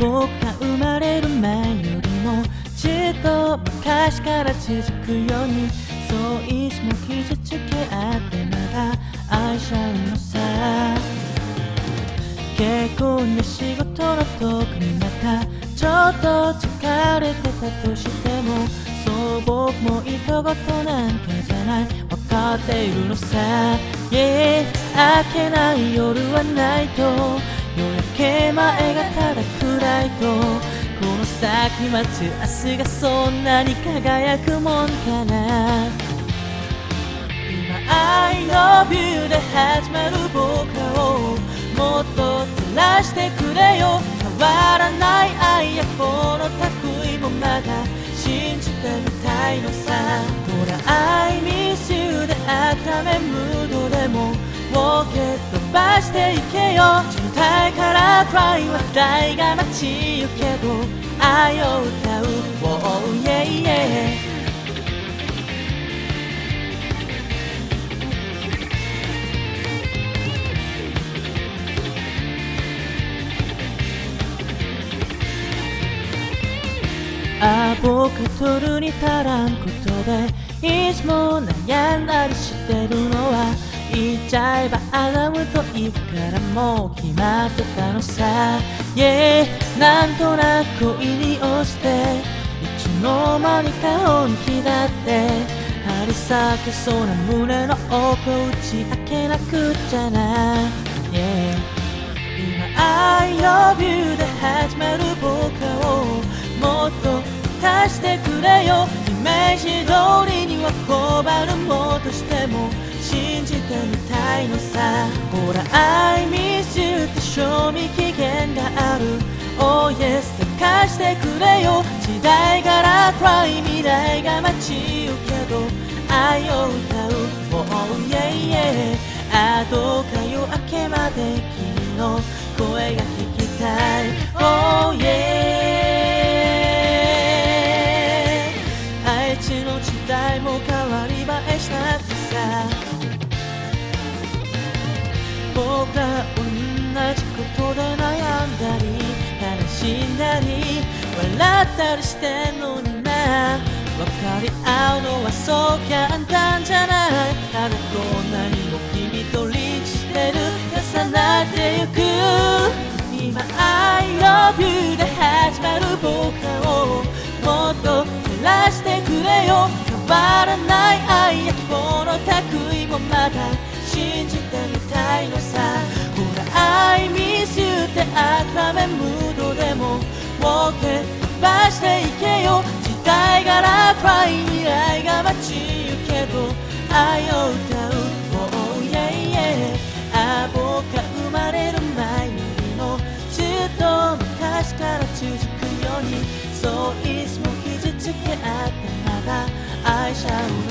僕が生まれる前よりもずっと昔から続くようにそういつも傷つけ合ってまだ愛し合うのさ。結婚や仕事の特にまたちょっと疲れてたとしてもそう僕もいとことなんかじゃない。分かっているのさ。Yeah 明けない夜はないと夜明けとこの先待つ明日がそんなに輝くもんかな。今 I love you で始まる僕らをもっと照らしてくれよ。変わらない愛やこの類もまだ信じてみたいのさ。ほら I miss you で赤目ムードでもロケット飛ばしていけよ渋滞から Cry は大が待ちゆけど愛を歌う Oh yeah yeah ああ僕取るに足らんことでいつも悩んだりしてるのは言っちゃえばアダムとイブからもう決まってたのさ。Yeah なんとなく恋に落ちていつの間にか本気だって。張り裂けそうな胸の奥打ち明けなくちゃな。Yeah 今 I love you で始まる僕をもっと足してくれよ。イメージ通りには拒るもも信じてみたいのさほら I miss you って賞味期限がある。Oh yes で貸してくれよ。時代から Cry 未来が待ちゆけど。愛を歌う。Oh yeah yeah あどうか夜明けまで君の声が笑ったりしてんのにな分かり合うのはそう簡単じゃない。ただこんなにも君とリンクしてる。重なってゆく。今 I love you で始まる僕らをもっと照らしてくれよ。変わらない愛や希望の類もまだ代柄 Cry 未来が待ちゆけど愛を歌う Oh yeah yeah あ僕が生まれる前よりもずっと昔から続くようにそういつも傷つけあってまだ愛し合うの